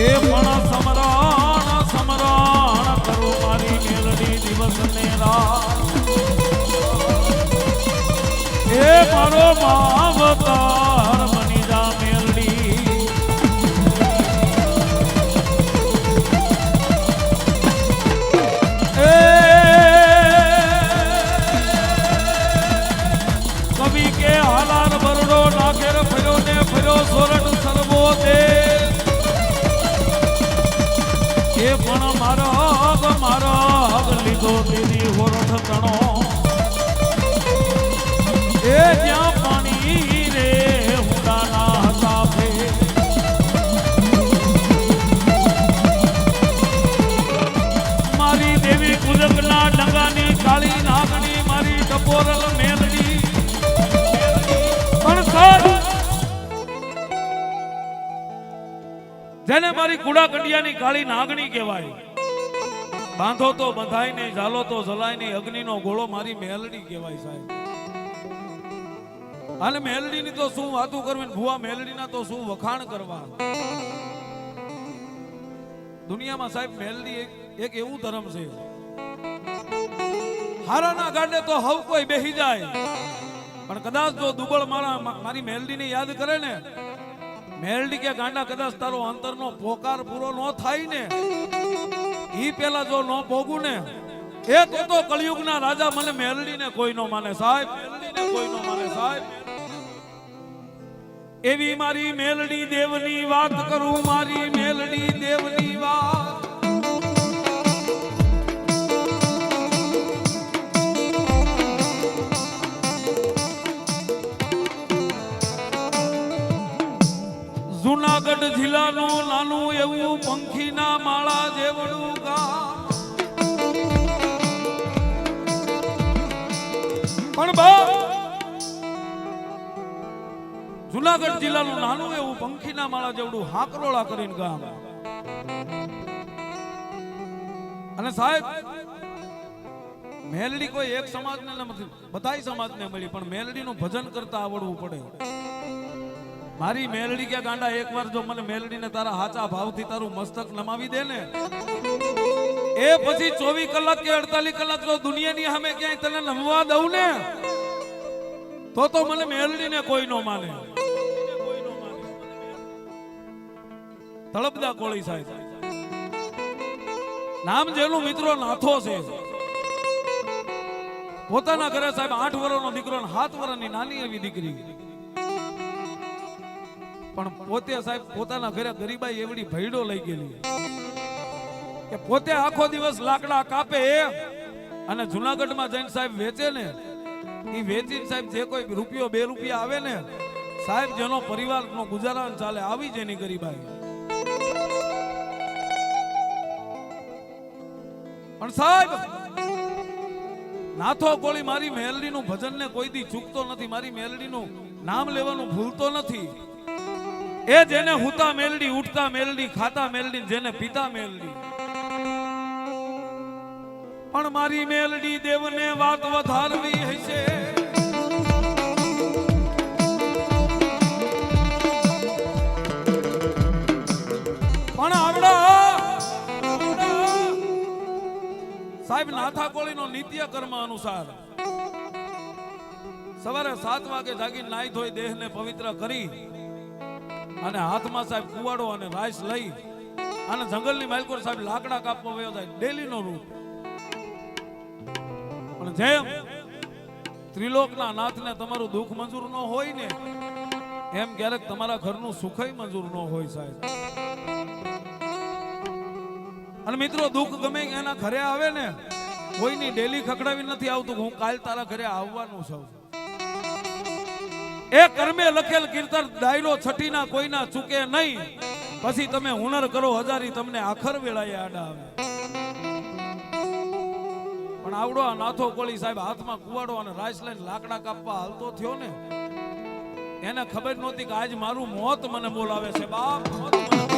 એ પણ સમરણ સમરણ કરું મારી મેલડી દિવસ ને રાત એ મારો માવતાર જેને મારી કુડા કંડિયાની કાળી નાગણી કહેવાય, બાંધો તો બંધાય નહીં ઝાલો તો જલાય નહીં અગ્નિનો ગોળો મારી મેલડી કહેવાય સાહેબ. અને મેલડીની તો શું વાતો કરવી ભુવા મેલડીના તો શું વખાણ કરવા? દુનિયામાં સાહેબ, મેલડી એક એક એવું ધર્મ છે. હારાના ગાંડે તો હવ કોઈ બેહી જાય. પણ કદાચ જો દુબળ મારા મારી મેલડીને યાદ કરે ને, મેલડી કે ગાંડા કદાચ તારો અંતરનો પોકાર પૂરો ન થાય ને, ઈ પેલા જો ન ભોગું ને એ તો તો કળિયુગના રાજા, મને મેલડીને કોઈ નો માને સાહેબ, મેલડીને કોઈ નો માને સાહેબ. એવી મારી મેલડી દેવની વાત કરું, મારી મેલડી દેવની વાત. જુનાગઢ જિલ્લાનું નાનું એવું પંખીના માળા જેવડું ગામ પણ જુનાગઢ જિલ્લાનું નાનું એવું પંખીના માળા જેવડું હાકરોળા કરીને ગામ. અને સાહેબ, મેલડી કોઈ એક સમાજને નથી બધાય સમાજને મળી, પણ મેલડીનું ભજન કરતા આવડવું પડે. મારી મેલડી કે ગાંડા, એકવાર જો મને મેલડીને તારા હાચા ભાવથી તારું મસ્તક નમાવી દે ને એ પછી ચોવીસ કલાક કે અડતાલીસ કલાક જો દુનિયાની સામે ક્યાંય તને નમવા દઉં ને, તો તો મને મેલડીને કોઈ નો માને. તળપદા કોળી સાહેબ. નામ જેનું મિત્રો નાથો છે. પોતાના ઘરે સાહેબ આઠ વર્ષનો દીકરો સાત વર્ષની નાની એવી દીકરી. પણ પોતે સાહેબ પોતાના ઘરે ગરીબાઈ એવડી ભયડો લઈ ગયેલી કે પોતે આખો દિવસ લાકડા કાપે અને જુનાગઢમાં જઈને સાહેબ વેચે ને એ વેચીને સાહેબ જે કોઈ રૂપિયો, બે રૂપિયા આવે ને, સાહેબ જેનો પરિવારનો ગુજારાન ચાલે આવી જેની ગરીબાઈ. પણ સાહેબ, નાથો કોળી મારી મેલડીનું ભજનને કોઈ દી ચૂકતો નથી, મારી મેલડીનું નામ લેવાનું ભૂલતો નથી. એ જેને હુતા મેલડી ઉઠતા મેલડી, ખાતા મેલડી, જેને પીતા મેલડી. પણ મારી મેલડી દેવને વાત વધારવી હશે. પણ આવડા, સાહેબ નાથા કોળીનો નિત્ય કર્મ અનુસાર સવારે સાત વાગે જાગી નાઈ ધોઈ દેહને પવિત્ર કરી અને હાથમાં સાહેબ કુવાડો અને રાઈસ લઈ અને જંગલની માલકોર સાહેબ લાકડા કાપવા વયો જાય. ડેલી નો રૂટ પણ જેમ ત્રિલોકના નાથને તમારું દુઃખ મંજૂર ન હોય ને, એમ ક્યારેક તમારા ઘરનું સુખય મંજૂર ન હોય સાહેબ. અને મિત્રો, દુઃખ ગમે એના ઘરે આવે ને, કોઈની ડેલી ખકડાવી નથી આવતું હું કાલ તારા ઘરે આવવાનું છું. એ કર્મે લખેલ કીર્તન ડાયરો કોઈ કોઈના ચૂકે નહીં. પછી તમે હુનર કરો, હજારી તમને આખર વેળાએ આડા આવે પણ આવડો આ નાથો કોળી સાહેબ હાથમાં કુવાડો અને રાઈસ લઈને લાકડા કાપવા હાલતો થયો ને, એને ખબર નહોતી કે આજ મારું મોત મને બોલાવે છે. બાપ, મોત મને